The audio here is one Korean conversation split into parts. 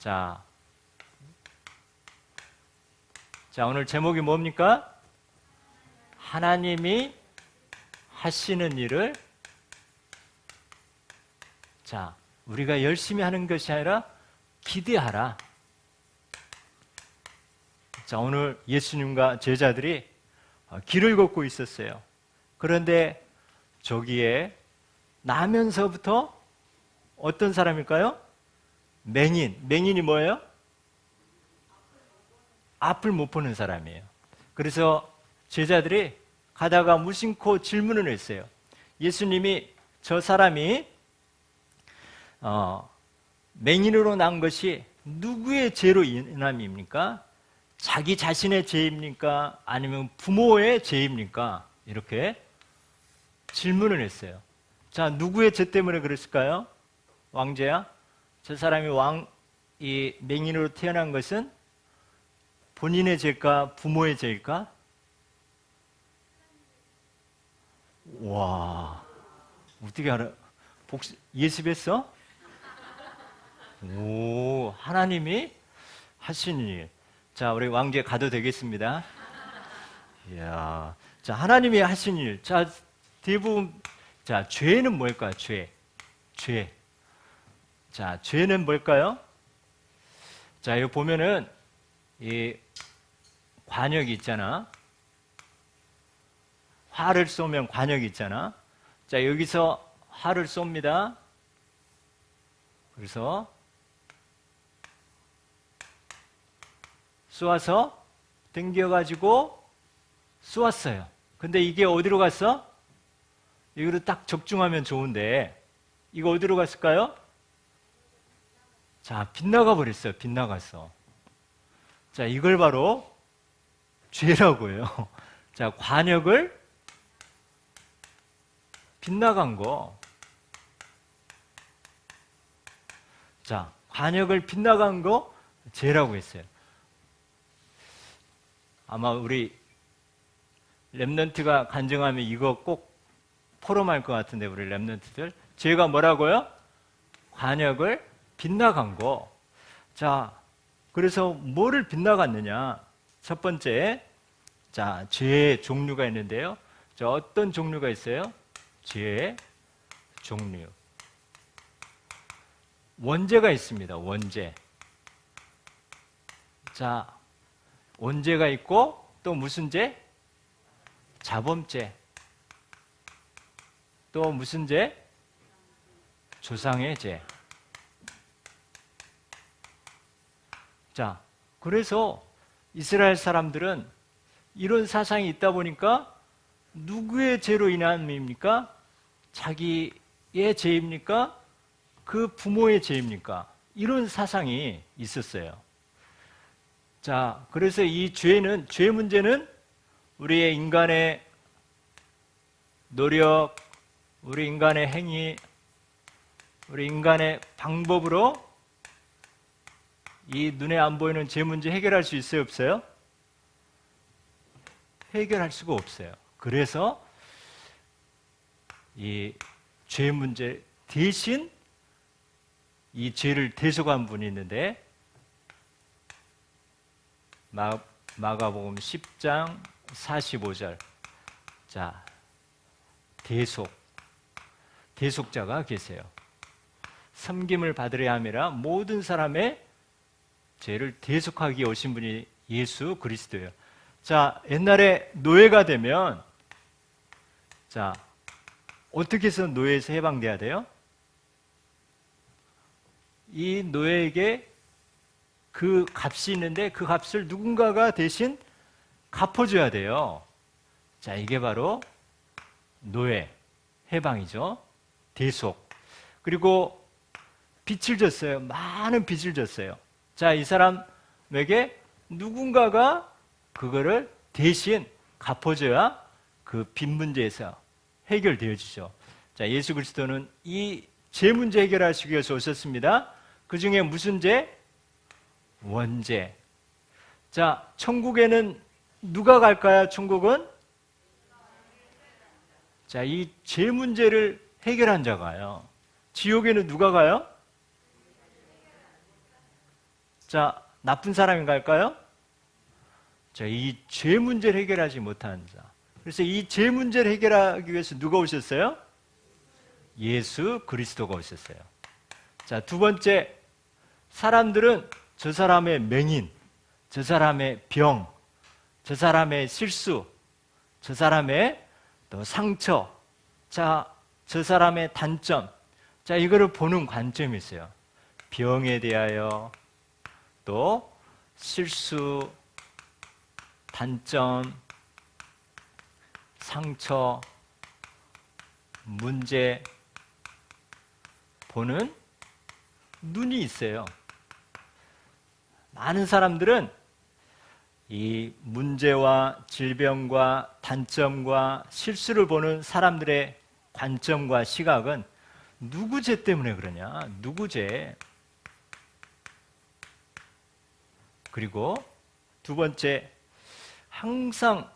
자, 자 오늘 제목이 뭡니까? 하나님이 하시는 일을 자 우리가 열심히 하는 것이 아니라 기대하라. 자 오늘 예수님과 제자들이 어, 길을 걷고 있었어요. 그런데 저기에 나면서부터 어떤 사람일까요? 맹인. 맹인이 뭐예요? 앞을 못 보는 사람이에요. 그래서 제자들이 가다가 무심코 질문을 했어요. 예수님이 저 사람이 어, 맹인으로 난 것이 누구의 죄로 인함입니까? 자기 자신의 죄입니까? 아니면 부모의 죄입니까? 이렇게 질문을 했어요. 자, 누구의 죄 때문에 그랬을까요? 왕제야? 저 사람이 왕, 이 맹인으로 태어난 것은 본인의 죄일까? 부모의 죄일까? 와, 어떻게 알아? 복수, 예습했어? 오, 하나님이 하시는 일. 자, 우리 왕제 가도 되겠습니다. 이야, 자, 하나님이 하신 일. 자, 대부분, 자, 죄는 뭘까요? 죄. 죄. 자, 죄는 뭘까요? 자, 여기 보면은, 이, 관역이 있잖아. 화를 쏘면 관역이 있잖아. 자, 여기서 화를 쏩니다. 그래서 쏘아서 당겨가지고 쏘았어요. 근데 이게 어디로 갔어? 여기로 딱 적중하면 좋은데 이거 어디로 갔을까요? 자, 빗나가 버렸어요. 빗나갔어. 자, 이걸 바로 죄라고 해요. 자, 관역을 빗나간 거. 자, 관역을 빗나간 거 죄라고 했어요. 아마 우리 랩런트가 간증하면 이거 꼭 포럼할 것 같은데 우리 랩런트들 죄가 뭐라고요? 관역을 빗나간 거. 자, 그래서 뭐를 빗나갔느냐? 첫 번째, 자, 죄의 종류가 있는데요. 자, 어떤 종류가 있어요? 죄의 종류. 원죄가 있습니다. 원죄. 자, 원죄가 있고 또 무슨 죄? 자범죄. 또 무슨 죄? 조상의 죄. 자, 그래서 이스라엘 사람들은 이런 사상이 있다 보니까 누구의 죄로 인함입니까? 자기의 죄입니까? 그 부모의 죄입니까? 이런 사상이 있었어요. 자, 그래서 이 죄는, 죄 문제는 우리의 인간의 노력, 우리 인간의 행위, 우리 인간의 방법으로 이 눈에 안 보이는 죄 문제 해결할 수 있어요, 없어요? 해결할 수가 없어요. 그래서 이 죄 문제 대신 이 죄를 대속한 분이 있는데 마, 마가복음 10장 45절 자 대속 대속자가 계세요. 섬김을 받으려 함이라 모든 사람의 죄를 대속하기 오신 분이 예수 그리스도예요. 자, 옛날에 노예가 되면 자, 어떻게 해서 노예에서 해방돼야 돼요? 이 노예에게 그 값이 있는데 그 값을 누군가가 대신 갚아줘야 돼요. 자, 이게 바로 노예, 해방이죠. 대속. 그리고 빚을 졌어요. 많은 빚을 졌어요. 자, 이 사람에게 누군가가 그거를 대신 갚아줘야 그 빚 문제에서 해결되어지죠. 자, 예수 그리스도는 이 죄 문제 해결하시기 위해서 오셨습니다. 그 중에 무슨 죄? 원죄. 자, 천국에는 누가 갈까요? 천국은? 자, 이 죄 문제를 해결한 자가요. 지옥에는 누가 가요? 자, 나쁜 사람인가요? 자, 이 죄 문제를 해결하지 못하는 자. 그래서 이 죄 문제를 해결하기 위해서 누가 오셨어요? 예수 그리스도가 오셨어요. 자, 두 번째, 사람들은 저 사람의 맹인, 저 사람의 병, 저 사람의 실수, 저 사람의 또 상처, 자, 저 사람의 단점, 자, 이거를 보는 관점이 있어요. 병에 대하여, 또 실수, 단점, 상처, 문제 보는 눈이 있어요. 많은 사람들은 이 문제와 질병과 단점과 실수를 보는 사람들의 관점과 시각은 누구 죄 때문에 그러냐? 누구 죄? 그리고 두 번째, 항상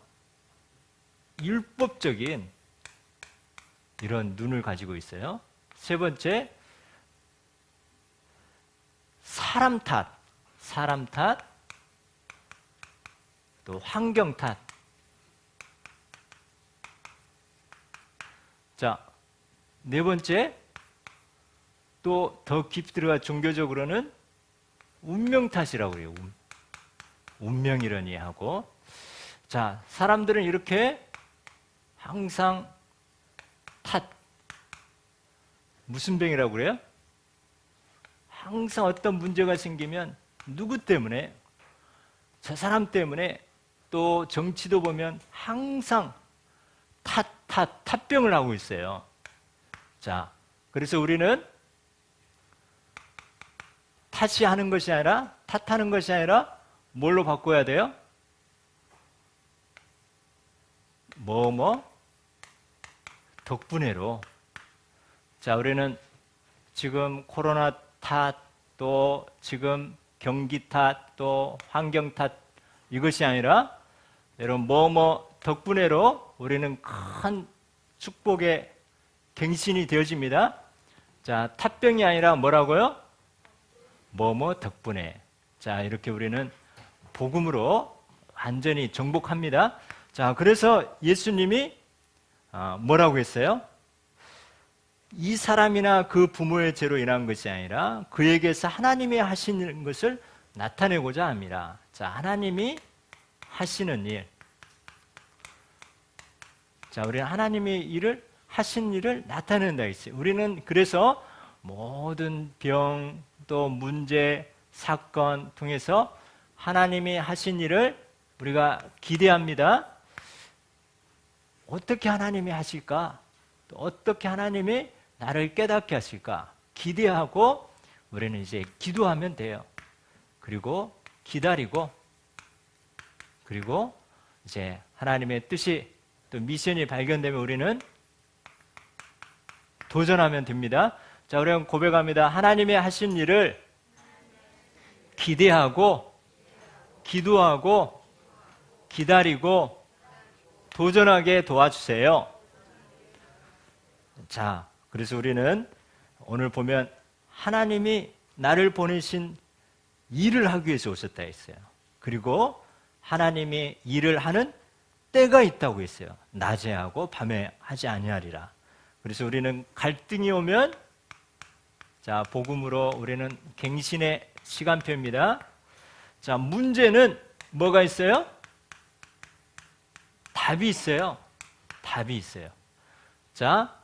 율법적인 이런 눈을 가지고 있어요. 세 번째, 사람 탓, 사람 탓, 또 환경 탓. 자, 네 번째, 또 더 깊이 들어가 종교적으로는 운명 탓이라고 그래요. 운- 운명이러니 하고. 자, 사람들은 이렇게 항상 탓. 무슨 병이라고 그래요? 항상 어떤 문제가 생기면 누구 때문에 저 사람 때문에 또 정치도 보면 항상 탓, 탓, 탓병을 하고 있어요. 자, 그래서 우리는 탓이 하는 것이 아니라 탓하는 것이 아니라 뭘로 바꿔야 돼요? 뭐, 뭐? 덕분에로. 자, 우리는 지금 코로나 탓, 또 지금 경기 탓, 또 환경 탓, 이것이 아니라 여러분 뭐뭐 덕분에로 우리는 큰 축복의 갱신이 되어집니다. 자, 탓병이 아니라 뭐라고요? 뭐뭐 덕분에. 자, 이렇게 우리는 복음으로 완전히 정복합니다. 자, 그래서 예수님이 아, 뭐라고 했어요? 이 사람이나 그 부모의 죄로 인한 것이 아니라 그에게서 하나님이 하시는 것을 나타내고자 합니다. 자, 하나님이 하시는 일. 자, 우리는 하나님의 일을 하신 일을 나타낸다 했어요. 우리는 그래서 모든 병, 또 문제, 사건 통해서 하나님이 하신 일을 우리가 기대합니다. 어떻게 하나님이 하실까? 또 어떻게 하나님이 나를 깨닫게 하실까? 기대하고 우리는 이제 기도하면 돼요. 그리고 기다리고 그리고 이제 하나님의 뜻이 또 미션이 발견되면 우리는 도전하면 됩니다. 자, 우리는 고백합니다. 하나님의 하신 일을 기대하고 기도하고 기다리고 도전하게 도와주세요. 자, 그래서 우리는 오늘 보면 하나님이 나를 보내신 일을 하기 위해서 오셨다 했어요. 그리고 하나님이 일을 하는 때가 있다고 했어요. 낮에 하고 밤에 하지 아니하리라. 그래서 우리는 갈등이 오면 자, 복음으로 우리는 갱신의 시간표입니다. 자, 문제는 뭐가 있어요? 답이 있어요. 답이 있어요. 자,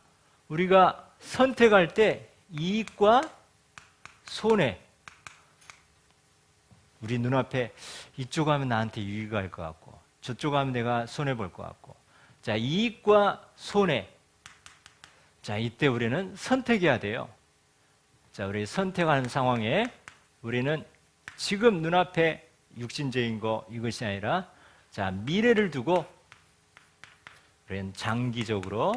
우리가 선택할 때 이익과 손해. 우리 눈앞에 이쪽 하면 나한테 유익이 갈 것 같고, 저쪽 하면 내가 손해 볼 것 같고. 자, 이익과 손해. 자, 이때 우리는 선택해야 돼요. 자, 우리 선택하는 상황에 우리는 지금 눈앞에 육신적인 거 이것이 아니라 자, 미래를 두고 장기적으로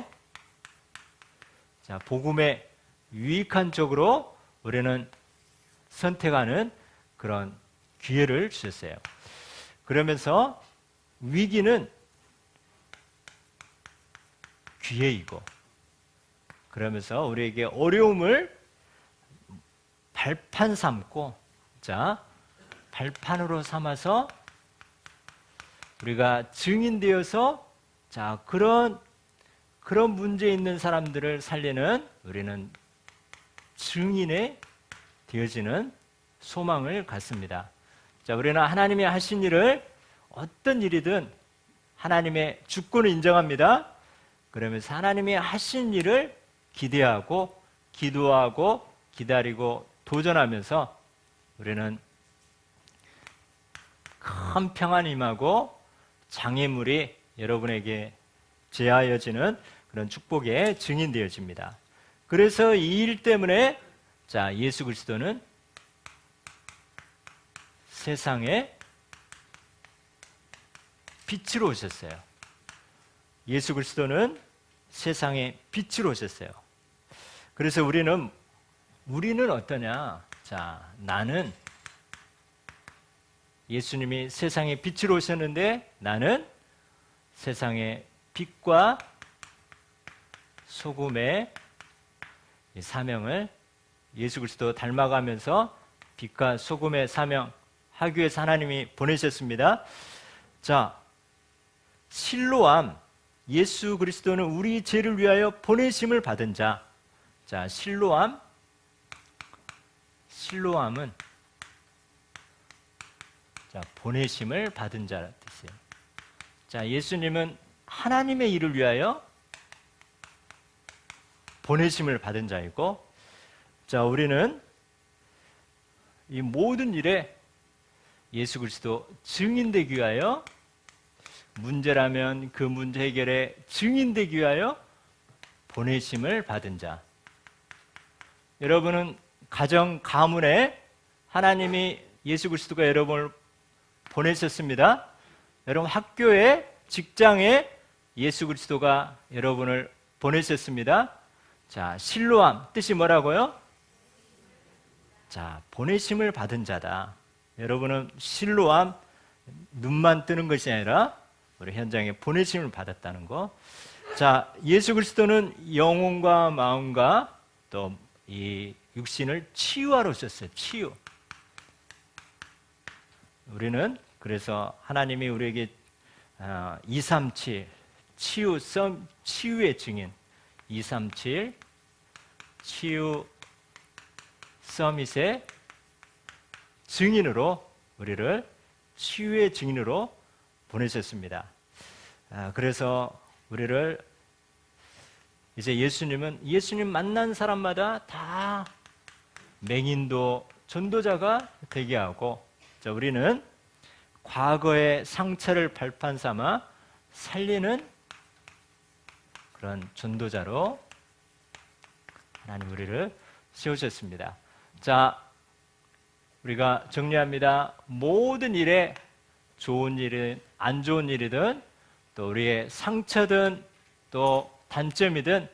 자, 복음에 유익한 쪽으로 우리는 선택하는 그런 기회를 주셨어요. 그러면서 위기는 기회이고 그러면서 우리에게 어려움을 발판 삼고 자 발판으로 삼아서 우리가 증인되어서 자 그런 그런 문제 있는 사람들을 살리는 우리는 증인에 되어지는 소망을 갖습니다. 자 우리는 하나님이 하신 일을 어떤 일이든 하나님의 주권을 인정합니다. 그러면서 하나님이 하신 일을 기대하고 기도하고 기다리고 도전하면서 우리는 큰 평안이 임하고 장애물이 여러분에게 제하여지는 그런 축복의 증인되어집니다. 그래서 이 일 때문에 자 예수 그리스도는 세상에 빛으로 오셨어요. 예수 그리스도는 세상에 빛으로 오셨어요. 그래서 우리는 우리는 어떠냐? 자, 나는 예수님이 세상에 빛으로 오셨는데 나는 세상의 빛과 소금의 이 사명을 예수 그리스도 닮아가면서 빛과 소금의 사명 하기 위해서 하나님이 보내셨습니다. 자, 실로암 예수 그리스도는 우리 죄를 위하여 보내심을 받은 자. 자, 실로암 실로암은 자, 보내심을 받은 자라 뜻이에요. 자, 예수님은 하나님의 일을 위하여 보내심을 받은 자이고 자, 우리는 이 모든 일에 예수 그리스도 증인되기 위하여 문제라면 그 문제 해결에 증인되기 위하여 보내심을 받은 자. 여러분은 가정 가문에 하나님이 예수 그리스도가 여러분을 보내셨습니다. 여러분 학교에 직장에 예수 그리스도가 여러분을 보내셨습니다. 자, 실로함 뜻이 뭐라고요? 자, 보내심을 받은 자다. 여러분은 실로함 눈만 뜨는 것이 아니라 우리 현장에 보내심을 받았다는 거. 자, 예수 그리스도는 영혼과 마음과 또 이 육신을 치유하러 오셨어요. 치유. 우리는 그래서 하나님이 우리에게 237 치유 썸 치유의 증인 237 치유 서밋의 증인으로 우리를 치유의 증인으로 보내셨습니다. 아, 그래서 우리를 이제 예수님은 예수님 만난 사람마다 다 맹인도 전도자가 되게 하고 자, 우리는 과거의 상처를 발판 삼아 살리는 그런 전도자로 하나님 우리를 세우셨습니다. 자, 우리가 정리합니다. 모든 일에 좋은 일은 안 좋은 일이든 또 우리의 상처든 또 단점이든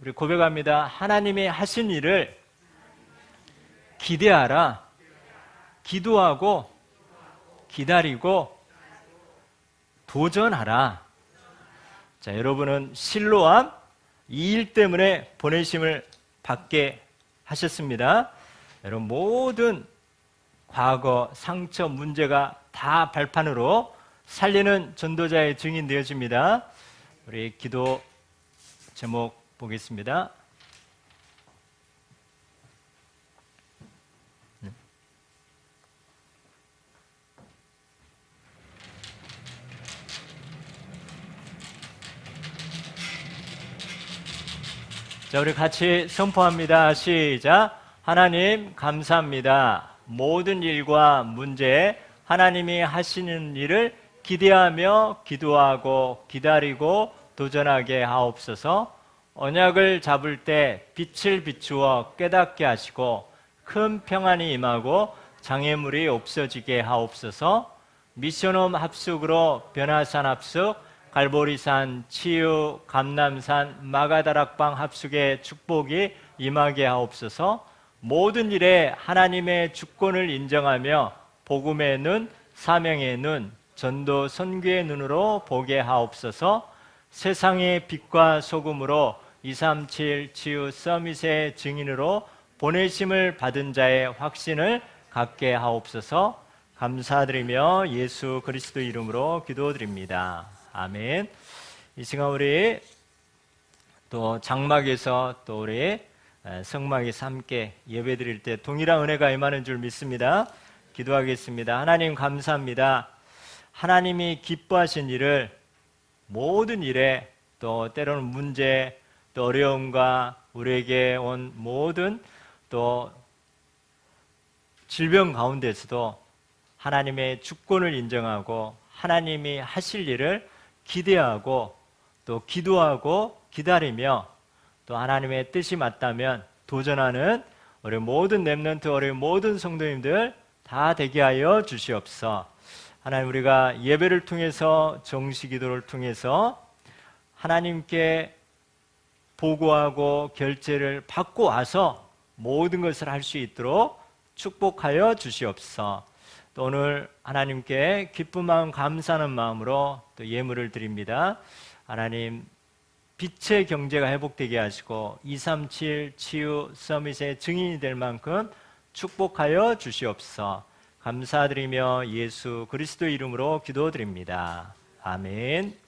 우리 고백합니다. 하나님이 하신 일을 기대하라. 기도하고 기다리고 도전하라. 자, 여러분은 실로암 이 일 때문에 보내심을 받게 하셨습니다. 여러분 모든 과거 상처 문제가 다 발판으로 살리는 전도자의 증인 되어집니다. 우리 기도 제목 보겠습니다. 자, 우리 같이 선포합니다. 시작. 하나님, 감사합니다. 모든 일과 문제, 하나님이 하시는 일을 기대하며 기도하고 기다리고 도전하게 하옵소서 언약을 잡을 때 빛을 비추어 깨닫게 하시고 큰 평안이 임하고 장애물이 없어지게 하옵소서 미션홈 합숙으로 변화산 합숙 갈보리산 치유 감남산 마가다락방 합숙의 축복이 임하게 하옵소서. 모든 일에 하나님의 주권을 인정하며 복음의 눈 사명의 눈 전도 선교의 눈으로 보게 하옵소서. 세상의 빛과 소금으로 237 치유 서밋의 증인으로 보내심을 받은 자의 확신을 갖게 하옵소서. 감사드리며 예수 그리스도 이름으로 기도드립니다. 아멘. 이 시간 우리 또 장막에서 또 우리 에, 성막에서 함께 예배 드릴 때 동일한 은혜가 임하는 줄 믿습니다. 기도하겠습니다. 하나님 감사합니다. 하나님이 기뻐하신 일을 모든 일에 또 때로는 문제 또 어려움과 우리에게 온 모든 또 질병 가운데서도 하나님의 주권을 인정하고 하나님이 하실 일을 기대하고 또 기도하고 기다리며 또 하나님의 뜻이 맞다면 도전하는 우리 모든 렘넌트 우리 모든 성도님들 다 되게 하여 주시옵소서. 하나님 우리가 예배를 통해서 정시 기도를 통해서 하나님께 보고하고 결제를 받고 와서 모든 것을 할 수 있도록 축복하여 주시옵소서. 또 오늘 하나님께 기쁜 마음 감사하는 마음으로 또 예물을 드립니다. 하나님 빛의 경제가 회복되게 하시고 237 치유 서밋의 증인이 될 만큼 축복하여 주시옵소서. 감사드리며 예수 그리스도 이름으로 기도드립니다. 아멘.